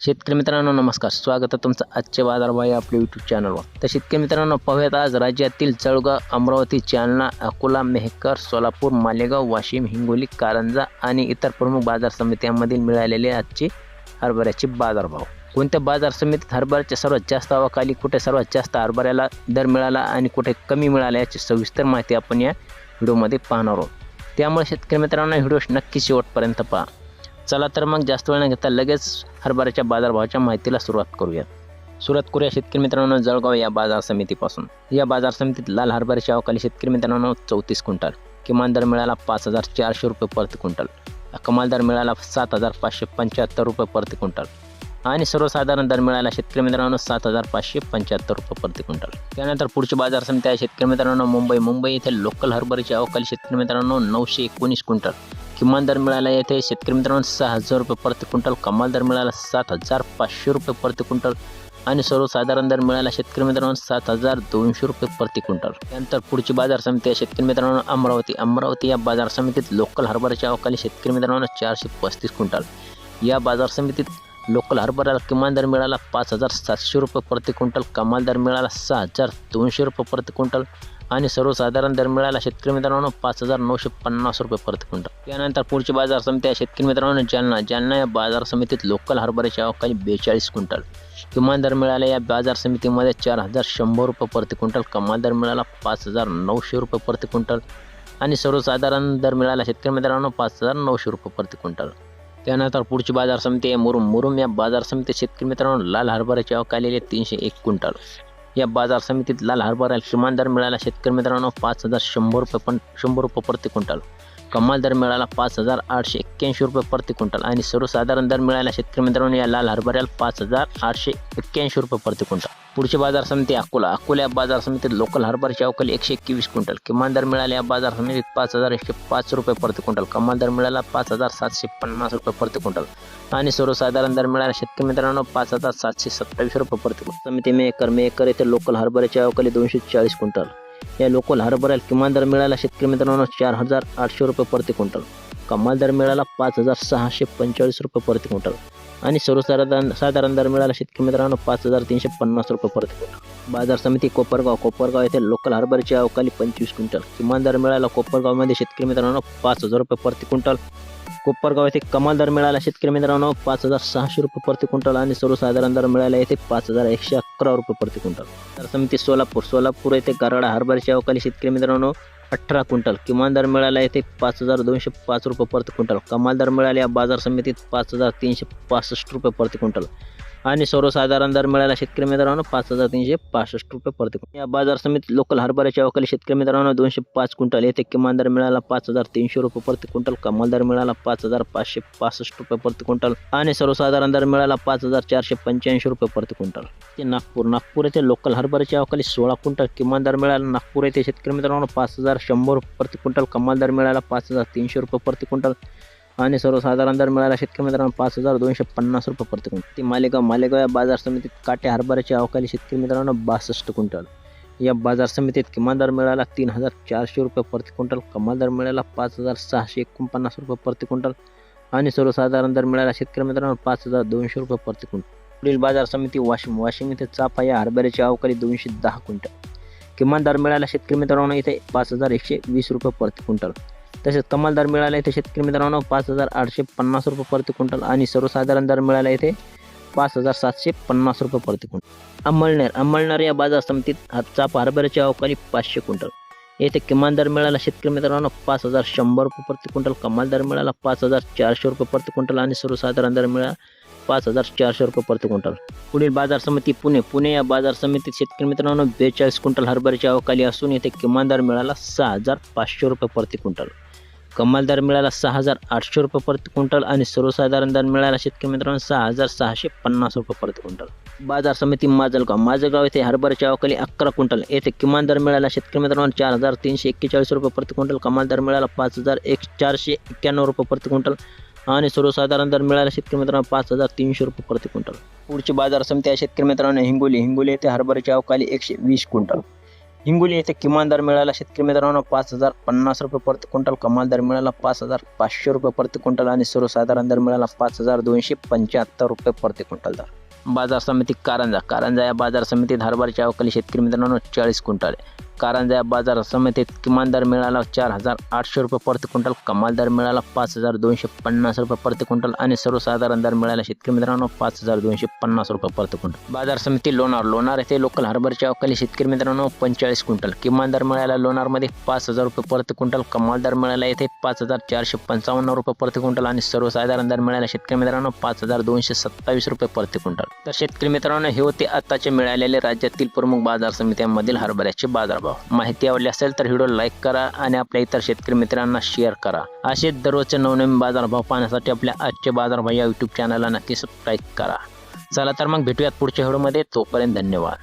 शेतकरी मित्रांनो नमस्कार. स्वागत आहे तुमचं आजचे बाजारभाव आपल्या यूट्यूब चॅनलवर तर शेतकरी मित्रांनो पाहूयात आज राज्यातील जळगाव अमरावती जालना अकोला मेहकर सोलापूर मालेगाव वाशिम हिंगोली कारंजा आणि इतर प्रमुख बाजार समित्यांमधील मिळालेले आजचे हरभऱ्याचे बाजारभाव. कोणत्या बाजार समितीत हरभऱ्याच्या सर्वात जास्त आवक कुठे सर्वात जास्त हरभऱ्याला दर मिळाला आणि कुठे कमी मिळाला याची सविस्तर माहिती आपण या व्हिडिओमध्ये पाहणार आहोत. त्यामुळे शेतकरी मित्रांनो व्हिडिओ नक्की शेवटपर्यंत पहा. चला तर मग जास्त वेळ न घेता लगेच हरभऱ्याच्या बाजारभावाच्या माहितीला सुरुवात करूया. सुरुवात करूया शेतकरी मित्रांनो जळगाव या बाजार समितीपासून. या बाजार समितीत लाल हरभऱ्याच्या अवकाली शेतकरी मित्रांनो चौतीस क्विंटल किमान दर मिळाला पाच हजार चारशे रुपये प्रति क्विंटल कमाल दर मिळाला सात हजार पाचशे पंच्याहत्तर रुपये प्रति क्विंटल आणि सर्वसाधारण दर मिळाला शेतकरी मित्रांनो सात हजार पाचशे पंच्याहत्तर रुपये प्रति क्विंटल. त्यानंतर पुढची बाजार समिती आहे शेतकरी मित्रांनो मुंबई. मुंबई येथे लोकल हरभऱ्याची अवकाली शेतकरी मित्रांनो नऊशे एकोणीस क्विंटल किमान दर मिळाला येथे शेतकरी मित्रांनो सहा हजार रुपये प्रति क्विंटल कमाल दर मिळाला सात हजार पाचशे रुपये प्रति क्विंटल आणि सर्वसाधारण दर मिळाला शेतकरी मित्रांनो सात हजार दोनशे रुपये प्रति क्विंटल. त्यानंतर पुढची बाजार समिती आहे. शेतकरी मित्रांनो अमरावती. अमरावती या बाजार समितीत लोकल हरभऱ्याच्या अवकाली शेतकरी मित्रांनो चारशे पस्तीस क्विंटल. या बाजार समितीत लोकल हरभऱ्याला किमान दर मिळाला पाच हजार सातशे रुपये प्रति क्विंटल कमाल दर मिळाला सहा हजार दोनशे रुपये प्रति क्विंटल आणि सर्वसाधारण दर मिळाला शेतकरी मित्रांनो पाच हजार नऊशे पन्नास रुपये प्रति क्विंटल. त्यानंतर पुढची बाजार समिती आहे शेतकरी मित्रांनो जालना. जालना या बाजार समितीत लोकल हरभऱ्याची अवकाळी बेचाळीस क्विंटल. किमान दर मिळाला या बाजार समितीमध्ये चार हजार शंभर रुपये प्रति क्विंटल. कमाल दर मिळाला पाच हजार नऊशे रुपये प्रति क्विंटल. आणि सर्वसाधारण दर मिळाला शेतकरी मित्रांनो पाच हजार नऊशे रुपये प्रति क्विंटल. त्यानंतर पुढची बाजार समिती आहे मुरुम. मुरुम या बाजार समितीत शेतकरी मित्रांनो लाल हरभऱ्याची आवक आलेली आहे तीनशे एक क्विंटल. या बाजार समितीत लाल हरभऱ्याला किमान दर मिळाला शेतकरी मित्रांनो पाच हजार शंभर रुपये पण शंभर रुपये प्रति क्विंटल. कमाल दर मिळाला पाच हजार आठशे एक्क्याऐंशी रुपये प्रति क्विंटल आणि सर्वसाधारण दर मिळाला शेतकरी मित्रांनो या लाल हरभऱ्याला पाच हजार आठशे एक्क्याऐंशी रुपये प्रति क्विंटल. पुढची बाजार समिती अकोला. अकोला या बाजार समितीत लोकल हरभऱ्याची अवकाली एकशे एकवीस क्विंटल. किमान दर मिळाला या बाजार समितीत पाच हजार एकशे पाच रुपये प्रति क्विंटल. कमाल दर मिळाला पाच हजार सातशे पन्नास रुपये प्रति क्विंटल. आणि सर्वसाधारण दर मिळाला शेतकरी मित्रांनो पाच हजार सातशे सत्तावीस रुपये प्रति क्विंटल. समिती मेकर मेकर येथे लोकल हरभऱ्याची अवकाली दोनशे चाळीस क्विंटल. या लोकल हरभऱ्याला किमान दर मिळाला शेतकरी मित्रांनो चार हजार आठशे रुपये प्रति क्विंटल. कमाल दर मिळाला पाच हजार सहाशे पंचेचाळीस रुपये प्रति क्विंटल. आणि सर्वसाधारण साधारण दर मिळाला शेतकरी मित्रांनो पाच हजार तीनशे पन्नास रुपये प्रति क्विंटल. बाजार समिती कोपरगाव कोपरगाव येथे लोकल हरभऱ्याची अवकाली पंचवीस क्विंटल. किमान दर मिळाला कोपरगावमध्ये शेतकरी मित्रांनो पाच हजार रुपये प्रति क्विंटल. कोपरगाव येथे कमाल दर मिळाला. शेतकरी मित्रांनो पाच हजार सहाशे रुपये प्रति क्विंटल आणि सर्वसाधारण दर मिळाला येथे पाच हजार एकशे अकरा रुपये प्रति क्विंटल. तर समिती सोलापूर. सोलापूर येथे गारडा हरभऱ्याची अवकाली शेतकरी मित्रांनो अठरा क्विंटल. किमान दर मिळाला येथे पाच हजार दोनशे पाच रुपये प्रति क्विंटल. कमाल दर मिळाला या बाजार समितीत पाच हजार तीनशे पासष्ट रुपये प्रति क्विंटल. आणि सर्वसाधारण दर मिळाला शेतकरी मित्रांनो पाच हजार तीनशे पासष्ट रुपये प्रति क्विंटल या बाजार समिती लोकल हरभऱ्याच्या अवकाली शेतकरी मित्रांनो दोनशे पाच क्विंटल येथे किमान दर मिळाला पाच हजार तीनशे रुपये प्रति क्विंटल कमाल दर मिळाला पाच हजार पाचशे पासष्ट रुपये प्रति क्विंटल आणि सर्वसाधारण दर मिळाला पाच हजार चारशे पंच्याऐंशी रुपये प्रति क्विंटल. ते नागपूर नागपूर येथे लोकल हरभऱ्याच्या अवकाली सोळा क्विंटल किमान दर मिळाला नागपूर येथे शेतकरी मित्रांनो पाच हजार शंभर रुपये प्रति क्विंटल कमाल दर मिळाला पाच हजार तीनशे रुपये प्रति क्विंटल. आणि सर्वसाधारण दर मिळाला शेतकरी मित्रांनो पाच हजार दोनशे पन्नास रुपये प्रति क्विंटल. ती मालेगाव मालेगाव या बाजार समितीत काटे हरभऱ्याची अवकाली शेतकरी मित्रांनो बासष्ट क्विंटल. या बाजार समितीत किमान दर मिळाला तीन हजार चारशे रुपये प्रति क्विंटल कमाल दर मिळाला पाच हजार सहाशे एकोणपन्नास रुपये प्रति क्विंटल आणि सर्वसाधारण दर मिळाला शेतकरी मित्रांनो पाच हजार दोनशे रुपये प्रति क्विंटल. पुढील बाजार समिती वाशिम वाशिम येथे चाफा या हरभऱ्याची अवकाळी दोनशे दहा क्विंटल. किमान दर मिळाला शेतकरी मित्रांनो इथे पाच हजार एकशे वीस रुपये प्रति क्विंटल. तसेच कमाल दर मिळाला इथे शेतकरी मित्रांनो पाच हजार आठशे पन्नास रुपये प्रति क्विंटल आणि सर्वसाधारण दर मिळाला येथे पाच हजार सातशे पन्नास रुपये प्रति क्विंटल. अंमळनेर अंमळनेर या बाजार समितीत हा पारभऱ्याची हरभऱ्याची अवकाळी पाचशे क्विंटल. येथे किमान दर मिळाला शेतकरी मित्रांनो पाच हजार शंभर रुपये प्रति क्विंटल. कमाल दर मिळाला पाच हजार चारशे रुपये प्रति क्विंटल आणि सर्वसाधारण दर मिळाला पाच हजार चारशे रुपये प्रति क्विंटल. पुढील बाजार समिती पुणे. पुणे या बाजार समितीत शेतकरी मित्रांनो बेचाळीस क्विंटल हरभऱ्याची अवकाली असून येथे किमान दर मिळाला सहा हजार पाचशे रुपये प्रति क्विंटल. कमाल दर मिळाला सहा हजार आठशे रुपये प्रति क्विंटल आणि सर्वसाधारण दर मिळाला शेतकरी मित्रांनो सहा हजार सहाशे पन्नास रुपये प्रति क्विंटल. बाजार समिती माजलगाव माजलगाव येथे हरभऱ्याच्या अवकाली अकरा क्विंटल. येथे किमान दर मिळाला शेतकरी मित्रांनो चार हजार तीनशे एक्केचाळीस रुपये प्रति क्विंटल. कमाल दर मिळाला पाच हजार एक चारशे एक्क्याण्णव रुपये प्रति क्विंटल. आणि सर्वसाधारण दर मिळाला शेतकरी मित्रांनो पाच हजार तीनशे रुपये प्रति क्विंटल. पुढची बाजार समिती आहे शेतकरी मित्रांनो हिंगोली हिंगोली येथे हरभऱ्याच्या अवकाली एकशे वीस क्विंटल. हिंगोली येथे किमान दर मिळाला. शेतकरी मित्रांनो पाच हजार पन्नास रुपये प्रति क्विंटल. कमाल दर मिळाला. पाच हजार पाचशे रुपये प्रति क्विंटल आणि सर्वसाधारण दर मिळाला. पाच हजार दोनशे पंच्याहत्तर रुपये प्रति क्विंटल दर. बाजार समिती कारंजा. कारंजा या बाजार समितीत धारबारच्या अवकाली शेतकरी मित्रांनो चाळीस क्विंटल कारंजा बाजार समितीत किमान दर मिळाला चार हजार आठशे रुपये प्रति क्विंटल कमाल दर मिळाला पाच हजार दोनशे पन्नास रुपये प्रति क्विंटल आणि सर्वसाधारण दर मिळाला शेतकरी मित्रांनो पाच हजार दोनशे पन्नास रुपये प्रति क्विंटल. बाजार समिती लोणार लोणार येथे लोकल हरभऱ्याच्या अवकाली शेतकरी मित्रांनो पंचेचाळीस क्विंटल किमान दर मिळाला लोणारमध्ये पाच हजार रुपये प्रति क्विंटल कमाल दर मिळाला येथे पाच हजार चारशे पंचावन्न रुपये प्रति क्विंटल आणि सर्वसाधारण दर मिळाला शेतकरी मित्रांनो पाच हजार दोनशे सत्तावीस रुपये प्रति क्विंटल. तर शेतकरी मित्रांनो हे होते आताचे मिळालेले राज्यातील प्रमुख बाजार समित्यांमधील हरभऱ्याचे बाजार बाजारभाव माहिती आवडली असेल तर व्हिडिओ लाईक करा आणि आपल्या इतर शेतकरी मित्रांना शेअर करा. असे दररोजचे नवनवीन बाजारभाव पाहण्यासाठी आपल्या आजचे बाजारभाव या युट्यूब चॅनलला नक्की सबस्क्राईब करा. चला तर मग भेटूयात पुढच्या व्हिडिओमध्ये. तोपर्यंत धन्यवाद.